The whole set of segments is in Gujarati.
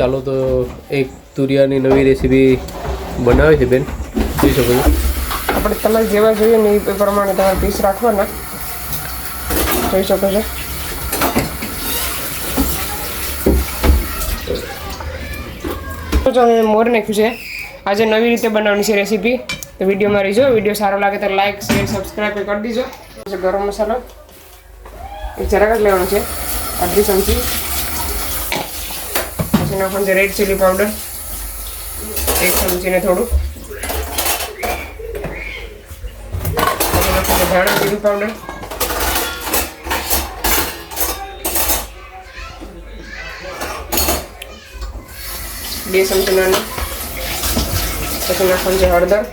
ચાલો તો એક તુરિયાની નવી રેસીપી બનાવી છે બેન. જોઈ શકો છો. આપણે કલર જેવા જોઈએ ને એ પ્રમાણે તમારે પીસ રાખવાના. જોઈ શકો છો. તો મેં મોર નાખ્યું છે. આજે નવી રીતે બનાવવાની છે રેસીપી તો વિડીયોમાં રહીજો. વીડિયો સારો લાગે તો લાઈક શેર સબસ્ક્રાઈબ કરી દીજો. ગરમ મસાલો. એ જરાક જ લેવાનો છે. અડધી ચમચી. પછી નાખવાનું છે. રેડ ચીલી પાવડર એક ચમચીને થોડું ધાણા જીરું પાવડર બે ચમચી નાની. પછી નાખવાનું છે હળદર.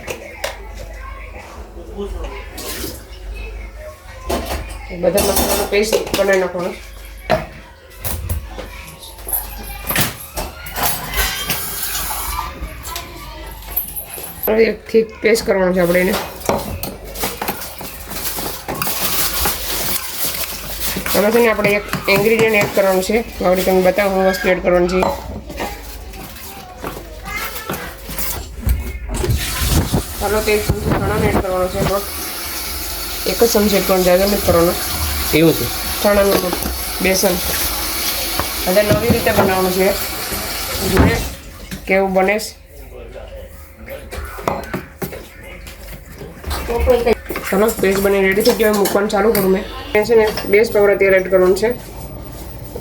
બધા મસાલાનો પેસ્ટ બનાવી નાખવાનો. હવે એક પેસ્ટ કરવાનો છે આપણે એને. આમાં છે ને આપણે એક ઇન્ગ્રીડિયન્ટ એડ કરવાનું છે. આપણે તમને બતાવું હું વસ્તુ એડ કરવાનું છે. ચાલો તો એક ચમચી ચણાનો એડ કરવાનો છે લોટ એક જ ચમચી એડ કરવાનો જ્યાદા નથી કરવાનો. એવું છે? ચણાનો લોટ બેસન. હવે નવી રીતે બનાવવાનું છે. જોઈએ કેવું બને છે. ચાલો પેસ્ટ બની રેડી થઈ ગયો. હવે મૂકવાનું ચાલુ કરું મેં. છે ને બેસ પાવડા તેલ એડ કરવાનું છે.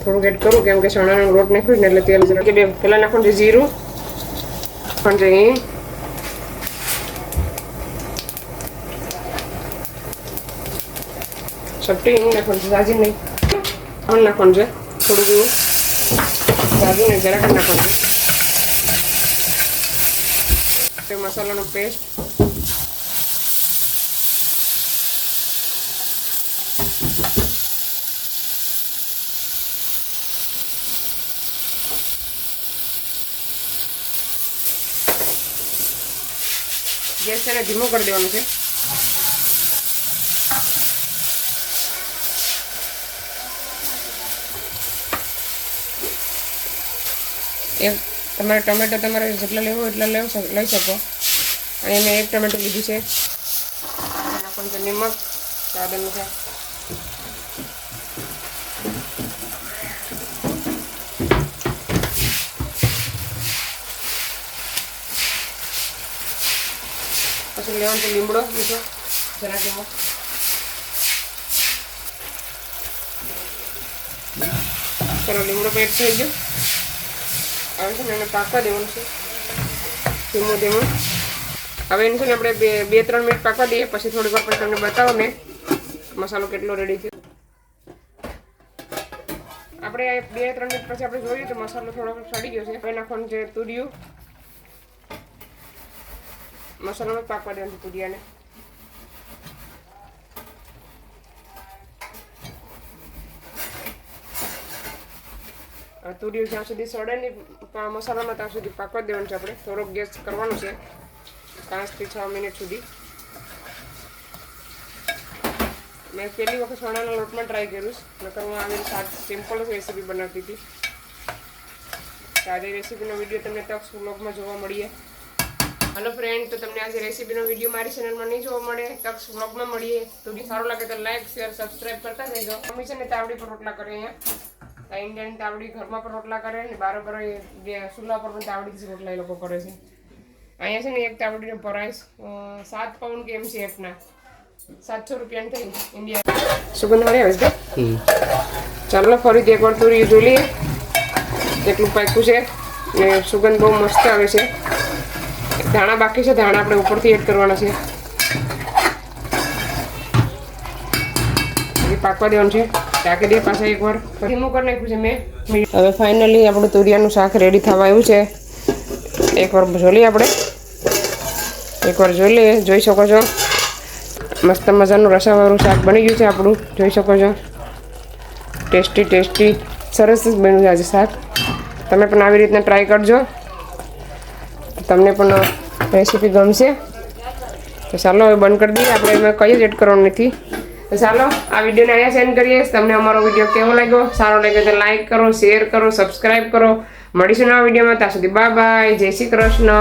થોડુંક એડ કરું, કેમ કે ચણાનો લોટ નાખ્યું ને, એટલે તેલ જરા બે પહેલાં નાખવાનું છે જીરું. પણ છે સટ્ટી હિંગ નાખવાનું છે, સાજી નહીં. પણ નાખવાનું છે, થોડું જેવું. સાજુ નહીં, જરાક નાખવાનું છે. મસાલાનો પેસ્ટ ગેસ છે ને ધીમો કરી દેવાનું છે. એક તમારે ટમેટો તમારે જેટલા લેવો એટલા લઈ શકો. અને મેં એક ટમેટો લીધું છે. નિમક સ્વાદ અનુસાર લેવાનું છે લીમડો મીઠો જરા જેવો ચલો લીમડો પેટ થઈ ગયો હવે છે ને એને પાકવા દેવાનું છે ધીમો ધીમો હવે એને છે ને આપણે બે બે ત્રણ મિનિટ પાકવા દઈએ પછી થોડીક વાર પછી તમને બતાવો ને મસાલો કેટલો રેડી થયો આપણે આ બે ત્રણ મિનિટ પછી આપણે જોઈએ તો મસાલો થોડોક સડી ગયો છે હવે નાખવાનું છે તુરિયું મસાલામાં પાકવા દેવાનું છે તુરિયાને આ તુરિયું જ્યાં સુધી સડે નહીં પા- મસાલામાં ત્યાં સુધી પાકવા દેવાનું છે આપણે થોડોક ગેસ કરવાનો છે પાંચથી છ મિનિટ સુધી મેં પહેલી વખત સોનાના લોટમાં ટ્રાય કર્યું છે નકર હું આવી સાત સિમ્પલ જ રેસીપી બનાવતી હતી તો આજે રેસીપીનો વીડિયો તમને તક વ્લોગમાં જોવા મળીએ હલો ફ્રેન્ડ તો તમને આજે રેસીપીનો વીડિયો મારી ચેનલમાં નહીં જોવા મળે. તક વ્લોગમાં મળીએ. તો બી સારું લાગે તો લાઈક શેર સબસ્ક્રાઈબ કરતા રહેજો. મમ્મી છે ને તાવડી પર રોટલા કરે અહીંયા ઇન્ડિયન તાવડી ઘરમાં પણ રોટલા કરે ને બારો બારો ચૂલા પર પણ તાવડીથી રોટલા એ લોકો કરે છે. અહીંયા છે ને એક તાવડીનો પ્રાઇસ સાત પાઉન્ડ કે એમ છે એકના સાતસો રૂપિયા થઈ. ઇન્ડિયા સુગંધ મળી આવે છે. ચાલો ફરીથી એકવાર તુરી જોઈ લઈએ. કેટલું પાક્યું છે ને સુગંધ બહુ મસ્ત આવે છે. ધાણા બાકી છે, ધાણા આપણે ઉપરથી એડ કરવાના છે. પાકવા દેવાનું છે. ઢાંકી દે પાછા એકવાર. ધીમું કરી નાખ્યું છે મેં. હવે ફાઇનલી આપણું તુરિયાનું શાક રેડી થવા આવ્યું છે. એકવાર જોઈ આપણે. એકવાર જોઈ લઈએ, જોઈ શકો છો. મસ્ત મજાનું રસાવાળું શાક બની ગયું છે આપણું. જોઈ શકો છો. ટેસ્ટી ટેસ્ટી સરસ બન્યું છે આજે શાક. તમે પણ આવી રીતના ટ્રાય કરજો. તમને પણ રેસીપી ગમશે. તો ચાલો હવે બંધ કરી દઈએ. આપણે એમાં કંઈ જ એડ કરવાનું નથી. તો ચાલો, આ વિડીયોને અહીંયા સેન્ડ કરીએ. તમને અમારો વીડિયો કેવો લાગ્યો? સારો લાગ્યો તો લાઈક કરો શેર કરો સબસ્ક્રાઈબ કરો. મળીશું નવા વિડીયોમાં. ત્યાં સુધી બાય બાય જય શ્રી કૃષ્ણ.